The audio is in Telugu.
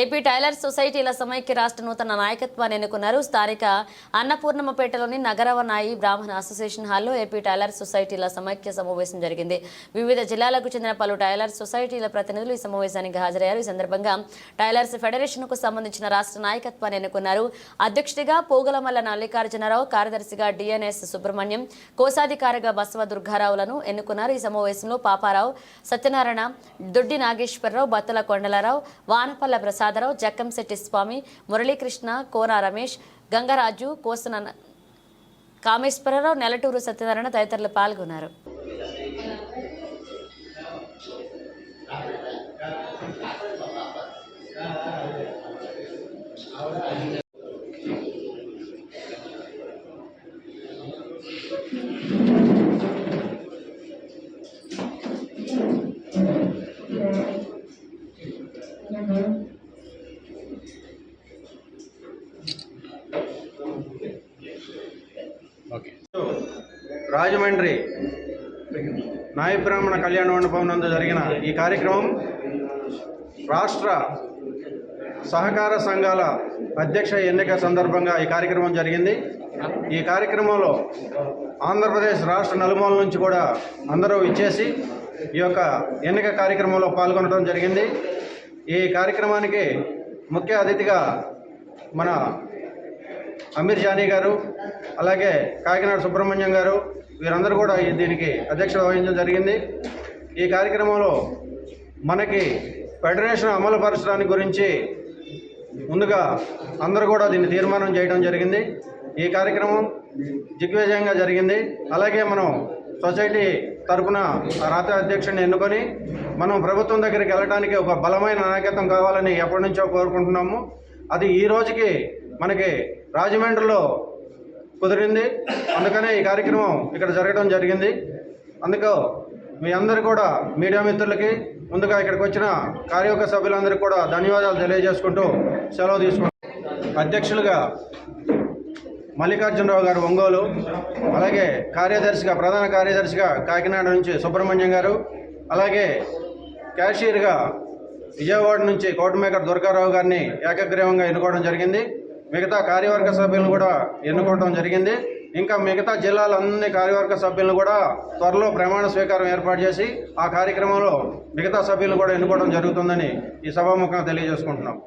ఏపీ టైలర్ సొసైటీల సమైక్య రాష్ట్ర నూతన నాయకత్వాన్ని ఎన్నుకున్నారు. స్థానిక అన్నపూర్ణమ్మపేటలోని నగరవనాయి బ్రాహ్మణ అసోసియేషన్ హాల్లో ఏపీ టైలర్ సొసైటీల సమైక్య సమావేశం జరిగింది. వివిధ జిల్లాలకు చెందిన పలు టైలర్ సొసైటీల ప్రతినిధులు ఈ సమావేశానికి హాజరయ్యారు. ఈ సందర్భంగా టైలర్స్ ఫెడరేషన్కు సంబంధించిన రాష్ట్ర నాయకత్వాన్ని ఎన్నుకున్నారు. అధ్యక్షుడిగా పోగలమల్ల మల్లికార్జునరావు కార్యదర్శిగా డిఎన్ఎస్ సుబ్రహ్మణ్యం కోశాధికారిగా బసవ దుర్గారావులను ఎన్నుకున్నారు. ఈ సమావేశంలో పాపారావు సత్యనారాయణ దొడ్డి నాగేశ్వరరావు బత్తల కొండలరావు వానపల్ల ప్రసాద్ ప్రసాదరావు జక్కంశెట్టి స్వామి మురళీకృష్ణ కోన రమేష్ గంగరాజు కోసన కామేశ్వరరావు నెలటూరు సత్యనారాయణ తదితరులు పాల్గొన్నారు. రాజమండ్రి నాయబ్రాహ్మణ కళ్యాణ మండపం నందు జరిగిన ఈ కార్యక్రమం రాష్ట్ర సహకార సంఘాల అధ్యక్ష ఎన్నిక సందర్భంగా ఈ కార్యక్రమం జరిగింది. ఈ కార్యక్రమంలో ఆంధ్రప్రదేశ్ రాష్ట్ర నలుమూల నుంచి కూడా అందరూ ఇచ్చేసి ఈ యొక్క ఎన్నిక కార్యక్రమంలో పాల్గొనడం జరిగింది. ఈ కార్యక్రమానికి ముఖ్య అతిథిగా మన అమీర్ జానీ గారు అలాగే కాకినాడ సుబ్రహ్మణ్యం గారు వీరందరూ కూడా దీనికి అధ్యక్షత వహించడం జరిగింది. ఈ కార్యక్రమంలో మనకి ఫెడరేషన్ అమలు పరచడానికి గురించి ముందుగా అందరూ కూడా దీన్ని తీర్మానం చేయడం జరిగింది. ఈ కార్యక్రమం దిగ్విజయంగా జరిగింది. అలాగే మనం సొసైటీ తరపున రాత్రి అధ్యక్షుడిని ఎన్నుకొని మనం ప్రభుత్వం దగ్గరికి వెళ్ళడానికి ఒక బలమైన నాయకత్వం కావాలని ఎప్పటి నుంచో కోరుకుంటున్నాము. అది ఈ రోజుకి మనకి రాజమండ్రిలో కుదిరింది. అందుకనే ఈ కార్యక్రమం ఇక్కడ జరగడం జరిగింది. అందుకు మీ అందరు కూడా మీడియా మిత్రులకి ముందుగా ఇక్కడికి వచ్చిన కార్యవర్గ సభ్యులందరికీ కూడా ధన్యవాదాలు తెలియజేసుకుంటూ సెలవు తీసుకుంటాం అధ్యక్షులుగా మల్లికార్జునరావు గారు ఒంగోలు అలాగే కార్యదర్శిగా ప్రధాన కార్యదర్శిగా కాకినాడ నుంచి సుబ్రహ్మణ్యం గారు అలాగే క్యాషియర్గా విజయవాడ నుంచి కోటమేకర్ దుర్గారావు గారిని ఏకగ్రీవంగా ఎన్నుకోవడం జరిగింది. మిగతా కార్యవర్గ సభ్యులను కూడా ఎన్నుకోవడం జరిగింది. ఇంకా మిగతా జిల్లాల అన్ని కార్యవర్గ సభ్యులను కూడా త్వరలో ప్రమాణ స్వీకారం ఏర్పాటు చేసి ఆ కార్యక్రమంలో మిగతా సభ్యులను కూడా ఎన్నుకోవడం జరుగుతుందని ఈ సభాముఖంగా తెలియజేసుకుంటున్నాం.